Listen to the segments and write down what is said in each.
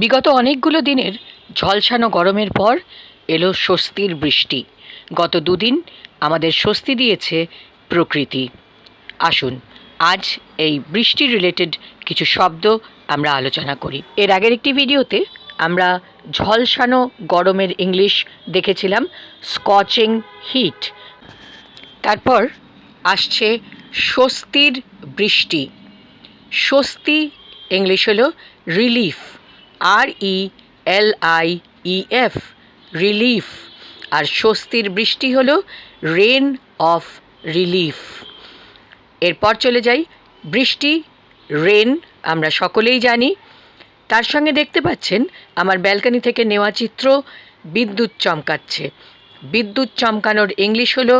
বিগত অনেকগুলো দিনের ঝলসানো গরমের পর এলো স্বস্তির বৃষ্টি। গত দুদিন আমাদের স্বস্তি দিয়েছে প্রকৃতি। আসুন, আজ এই বৃষ্টি রিলেটেড কিছু শব্দ আমরা আলোচনা করি। এর আগের একটি ভিডিওতে আমরা ঝলসানো গরমের ইংলিশ দেখেছিলাম স্কচিং হিট তারপর আসছে স্বস্তির বৃষ্টি। স্বস্তি ইংলিশ হলো relief R E L I E F relief আর স্বস্তির বৃষ্টি হল রেন অফ রিলিফ এরপর চলে যাই, বৃষ্টি রেন আমরা সকলেই জানি। তার সঙ্গে দেখতে পাচ্ছেন, আমার ব্যালকনি থেকে নেওয়া চিত্র বিদ্যুৎ চমকাচ্ছে। বিদ্যুৎ চমকানোর ইংলিশ হলো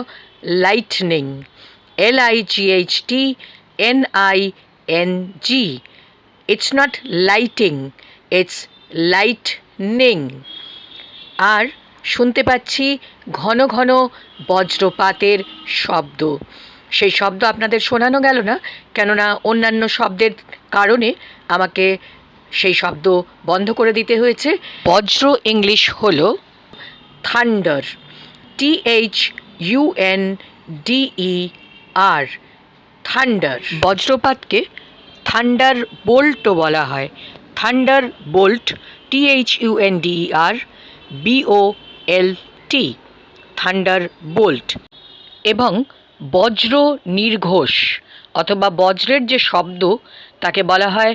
lightning L I G H T N I N G it's not lighting it's lightning আর শুনতে পাচ্ছি ঘন ঘন বজ্রপাতের শব্দ। সেই শব্দ আপনাদের শোনানো গেল না? কেননা অন্যান্য শব্দের কারণে আমাকে সেই শব্দ বন্ধ করে দিতে হয়েছে। বজ্র ইংলিশ হল thunder T H U N D E R thunder বজ্রপাতকে thunder বোল্টও বলা হয়। Thunder bolt T H U N D E R B O L T thunder bolt এবং বজ্র নির্ঘোষ, অথবা বজ্রের যে শব্দ, তাকে বলা হয়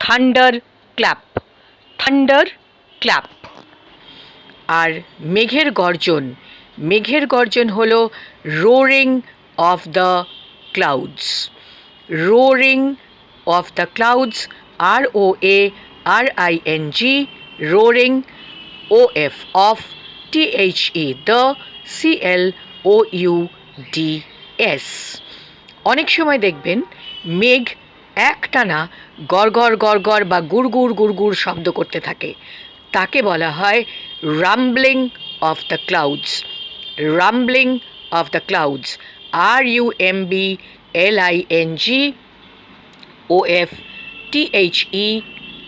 থান্ডার ক্ল্যাপ থান্ডার ক্ল্যাপ আর মেঘের গর্জন মেঘের গর্জন হল roaring of the clouds roaring of the clouds R O A R I N G roaring O F of T H E the C L O U D S অনেক সময় দেখবেন, মেঘ একটানা গড়গড় গড়গড় বা গুড়গুড় গুড়গুড় শব্দ করতে থাকে। তাকে বলা হয় rumbling of the clouds rumbling of the clouds R U M B L I N G O F T H E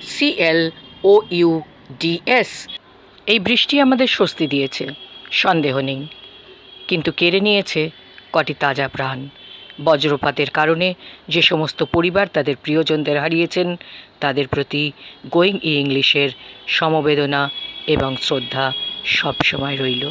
C L O U D S এই বৃষ্টি আমাদের স্বস্তি দিয়েছে, সন্দেহ নেই। কিন্তু কেড়ে নিয়েছে কটি তাজা প্রাণ। বজ্রপাতের কারণে যে সমস্ত পরিবার তাদের প্রিয়জনদের হারিয়েছেন, তাদের প্রতি গোয়িং ই ইংলিশের সমবেদনা এবং শ্রদ্ধা সবসময় রইল।